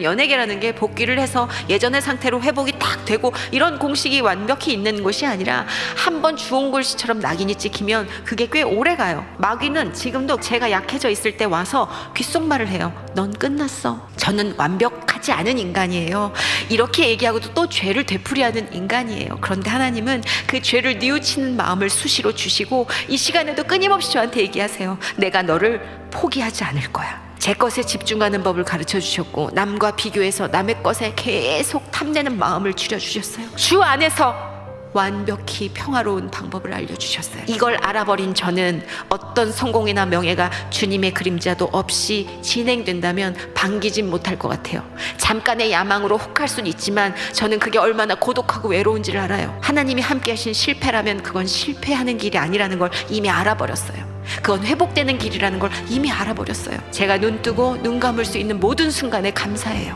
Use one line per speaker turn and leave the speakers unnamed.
연예계라는 게 복귀를 해서 예전의 상태로 회복이 딱 되고 이런 공식이 완벽히 있는 곳이 아니라 한번 주홍글씨처럼 낙인이 찍히면 그게 꽤 오래 가요. 마귀는 지금도 제가 약해져 있을 때 와서 귓속말을 해요. 넌 끝났어. 저는 완벽하지 않은 인간이에요. 이렇게 얘기하고도 또 죄를 되풀이하는 인간이에요. 그런데 하나님은 그 죄를 뉘우치는 마음을 수시로 주시고 이 시간에도 끊임없이 저한테 얘기하세요. 내가 너를 포기하지 않을 거야. 제 것에 집중하는 법을 가르쳐 주셨고 남과 비교해서 남의 것에 계속 탐내는 마음을 줄여 주셨어요. 주 안에서 완벽히 평화로운 방법을 알려주셨어요. 이걸 알아버린 저는 어떤 성공이나 명예가 주님의 그림자도 없이 진행된다면 반기진 못할 것 같아요. 잠깐의 야망으로 혹할 수는 있지만 저는 그게 얼마나 고독하고 외로운지를 알아요. 하나님이 함께하신 실패라면 그건 실패하는 길이 아니라는 걸 이미 알아버렸어요. 그건 회복되는 길이라는 걸 이미 알아버렸어요. 제가 눈 뜨고 눈 감을 수 있는 모든 순간에 감사해요.